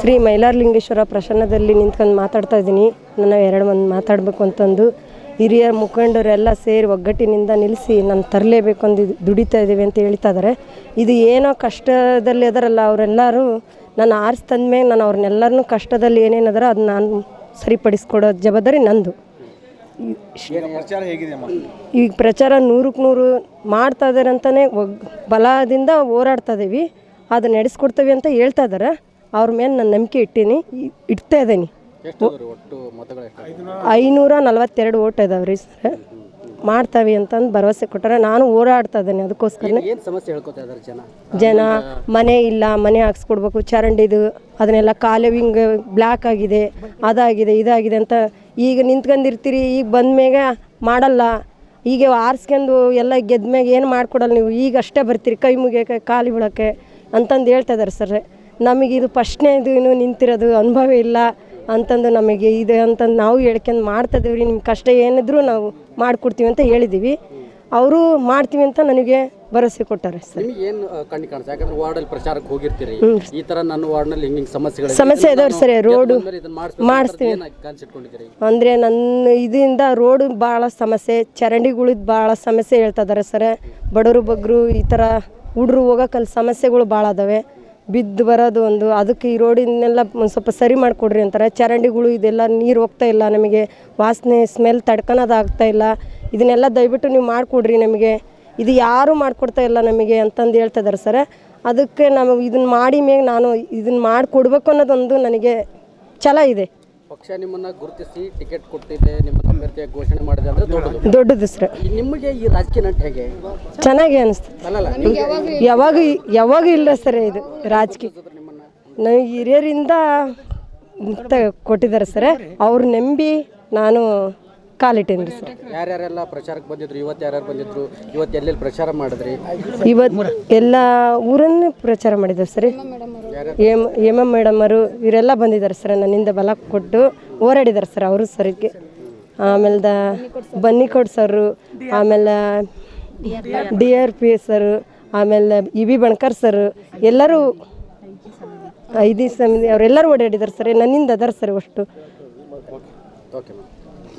ಶ್ರೀ ಮೈಲಾರಲಿಂಗೇಶ್ವರ ಪ್ರಸನ್ನದಲ್ಲಿ ನಿಂತ್ಕೊಂಡು ಮಾತಾಡ್ತಾ ಇದ್ದೀನಿ. ನನ್ನ ಎರಡು ಮಂದಿ ಮಾತಾಡಬೇಕು ಅಂತಂದು ಹಿರಿಯ ಮುಖಂಡರೆಲ್ಲ ಸೇರಿ ಒಗ್ಗಟ್ಟಿನಿಂದ ನಿಲ್ಲಿಸಿ ನಾನು ತರಲೇಬೇಕು ಅಂದು ದುಡಿತಾ ಇದ್ದೀವಿ ಅಂತ ಹೇಳ್ತಾ ಇದ್ದಾರೆ. ಇದು ಏನೋ ಕಷ್ಟದಲ್ಲಿ ಅದರಲ್ಲ ಅವರೆಲ್ಲರೂ ನಾನು ಆರಿಸಿ ತಂದ್ಮೇಲೆ ನಾನು ಅವ್ರನ್ನೆಲ್ಲರನ್ನೂ ಕಷ್ಟದಲ್ಲಿ ಏನೇನದರ ಅದು ನಾನು ಸರಿಪಡಿಸ್ಕೊಡೋ ಜವಾಬ್ದಾರಿ ನಂದು. ಈಗ ಪ್ರಚಾರ ನೂರಕ್ಕೆ ನೂರು ಮಾಡ್ತಾ ಇದ್ದಾರೆ ಅಂತಲೇ ಒಗ್ ಬಲದಿಂದ ಹೋರಾಡ್ತಾ ಇದ್ದೀವಿ. ಅದು ನಡೆಸ್ಕೊಡ್ತೀವಿ ಅಂತ ಹೇಳ್ತಾ ಇದ್ದಾರೆ. ಅವ್ರ ಮೇಲೆ ನಾನು ನಂಬಿಕೆ ಇಟ್ಟೀನಿ. ಇಡ್ತಾ ಇದ್ದೀನಿ. ಐನೂರ ನಲವತ್ತೆರಡು ಓಟ್ ಇದಾವೆ ರೀ ಸರ್ ಮಾಡ್ತಾವೆ ಅಂತಂದು ಭರವಸೆ ಕೊಟ್ಟರೆ. ನಾನು ಓಡಾಡ್ತಾ ಇದ್ದೀನಿ ಅದಕ್ಕೋಸ್ಕರ ಏನು ಸಮಸ್ಯೆ ಹೇಳ್ಕೊತಾ ಇದ್ದಾರೆ ಜನ? ಜನ ಮನೆ ಇಲ್ಲ ಮನೆ ಹಾಕ್ಸ್ಕೊಡ್ಬೇಕು ಚರಂಡಿದು ಅದನ್ನೆಲ್ಲ ಕಾಲುವಿಂಗ್ ಹಿಂಗೆ ಬ್ಲ್ಯಾಕ್ ಆಗಿದೆ ಅದಾಗಿದೆ ಇದಾಗಿದೆ ಅಂತ ಈಗ ನಿಂತ್ಕೊಂಡಿರ್ತೀರಿ ಈಗ ಬಂದ್ಮೇಗ ಮಾಡಲ್ಲ. ಈಗ ಆರಿಸ್ಕೊಂಡು ಎಲ್ಲ ಗೆದ್ಮೇಲೆ ಏನು ಮಾಡ್ಕೊಡಲ್ಲ ನೀವು? ಈಗ ಅಷ್ಟೇ ಬರ್ತೀರಿ ಕೈ ಮುಗಿಯೋಕೆ ಕಾಲು ಬೀಳೋಕ್ಕೆ ಅಂತಂದು ಹೇಳ್ತಾ ಇದ್ದಾರೆ ಸರ್. ನಮಗೆ ಇದು ಫಸ್ಟ್ನೇ ಇದು ಏನು ನಿಂತಿರೋದು ಅನುಭವ ಇಲ್ಲ ಅಂತಂದು ನಮಗೆ ಇದೆ ಅಂತಂದು ನಾವು ಹೇಳ್ಕೊಂಡು ಮಾಡ್ತಾಯಿದ್ದೀವಿ ರೀ. ನಿಮ್ಮ ಕಷ್ಟ ಏನಿದ್ರು ನಾವು ಮಾಡಿಕೊಡ್ತೀವಿ ಅಂತ ಹೇಳಿದ್ದೀವಿ. ಅವರು ಮಾಡ್ತೀವಿ ಅಂತ ನನಗೆ ಭರವಸೆ ಕೊಟ್ಟಾರೆ ಸರ್. ನಿಮಗೆ ಏನು ಕಣ್ಣಿ ಕಾಣಿಸ್ತಾ? ಯಾಕಂದ್ರೆ ವಾರ್ಡಲ್ಲಿ ಪ್ರಚಾರಕ್ಕೆ ಹೋಗಿರ್ತೀರಿ. ಈ ತರ ನನ್ನ ವಾರ್ಡ್ನಲ್ಲಿ ಹಿಂಗೆ ಸಮಸ್ಯೆಗಳು ಸಮಸ್ಯೆ ಇದಾವ್ರಿ ಸರ್ ರೋಡು ಮಾಡಿಸ್ತೀವಿ. ಅಂದರೆ ನನ್ನ ಇದರಿಂದ ರೋಡು ಭಾಳ ಸಮಸ್ಯೆ ಚರಂಡಿಗಳಿದ್ದು ಭಾಳ ಸಮಸ್ಯೆ ಹೇಳ್ತಾ ಇದ್ದಾರೆ ಸರ್. ಬಡವರು ಬಗ್ಗರು ಈ ಥರ ಹುಡ್ರು ಹೋಗೋಕಲ್ಲಿ ಸಮಸ್ಯೆಗಳು ಭಾಳ ಅದಾವೆ. ಬಿದ್ದು ಬರೋದು ಒಂದು, ಅದಕ್ಕೆ ಈ ರೋಡಿನೆಲ್ಲ ಒಂದು ಸ್ವಲ್ಪ ಸರಿ ಮಾಡಿಕೊಡ್ರಿ ಅಂತಾರೆ. ಚರಂಡಿಗಳು ಇದೆಲ್ಲ ನೀರು ಹೋಗ್ತಾ ಇಲ್ಲ ನಮಗೆ, ವಾಸನೆ ಸ್ಮೆಲ್ ತಡ್ಕೊಳೋದಾಗ್ತಾ ಇಲ್ಲ. ಇದನ್ನೆಲ್ಲ ದಯವಿಟ್ಟು ನೀವು ಮಾಡಿಕೊಡ್ರಿ ನಮಗೆ. ಇದು ಯಾರೂ ಮಾಡಿಕೊಡ್ತಾ ಇಲ್ಲ ನಮಗೆ ಅಂತಂದು ಹೇಳ್ತಾ ಇದ್ದಾರೆ ಸರ್. ಅದಕ್ಕೆ ನಾವು ಇದನ್ನು ಮಾಡಿ ಮೇಲೆ ನಾನು ಇದನ್ನು ಮಾಡಿಕೊಡ್ಬೇಕು ಅನ್ನೋದೊಂದು ನನಗೆ ಛಲ ಇದೆ. ಪಕ್ಷ ನಿಮ್ಮನ್ನು ಗುರುತಿಸಿ ಟಿಕೆಟ್ ಕೊಟ್ಟಿದೆ ನಿಮ್ಮನ್ನ ಅಭ್ಯರ್ಥಿಯಾಗಿ ಘೋಷಣೆ ಮಾಡಿದೆ ಅಂದ್ರೆ ದೊಡ್ಡದು. ದೊಡ್ಡದು ಸರ್. ನಿಮಗೆ ಈ ರಾಜಕೀಯ ನಟ ಹೇಗೆ? ಚೆನ್ನಾಗಿ ಅನಿಸ್ತದೆ ಅಲ್ಲಲ್ಲ. ಯಾವಾಗ ಯಾವಾಗ ಇಲ್ಲ ಸರ್ ಇದು ರಾಜಕೀಯ. ನಿಮ್ಮನ್ನ ನನಗೆ ಹಿರಿಯರಿಂದ ಕೊಟ್ಟಿದ್ದಾರೆ ಸರ್. ಅವ್ರು ನಂಬಿ ನಾನು ಕಾಲಿಟ್ಟೇನಿ ಸರ್. ಯಾರ್ಯಾರೆಲ್ಲ ಪ್ರಚಾರಕ್ಕೆ ಬಂದಿದ್ರು? ಇವತ್ತು ಯಾರ್ಯಾರು ಬಂದಿದ್ರು? ಇವತ್ತು ಎಲ್ಲೆಲ್ಲಿ ಪ್ರಚಾರ ಮಾಡಿದ್ರಿ? ಇವತ್ತು ಎಲ್ಲ ಊರನ್ನು ಪ್ರಚಾರ ಮಾಡಿದ್ದಾರೆ ಸರ್. ಎಂ ಎಂ ಎಂ ಮೇಡಮರು ಇವರೆಲ್ಲ ಬಂದಿದ್ದಾರೆ ಸರ್. ನನ್ನಿಂದ ಬಲ ಕೊಟ್ಟು ಹೋರಾಡಿದ್ದಾರೆ ಸರ್. ಅವರು ಸರಿಗೆ. ಆಮೇಲೆ ಬನ್ನಿಕೋಡ್ ಸರು ಆಮೇಲೆ ಡಿ ಆರ್ ಪಿ ಸರ್ ಆಮೇಲೆ ಇ ಬಿ ಬಣ್ಕರ್ ಸರ್ ಎಲ್ಲರೂ ಐದು ಸಮಿತಿ ಅವರೆಲ್ಲರೂ ಓಡಾಡಿದ್ದಾರೆ ಸರ್, ನನ್ನಿಂದ ಅದಾರ ಸರ್ ಅಷ್ಟು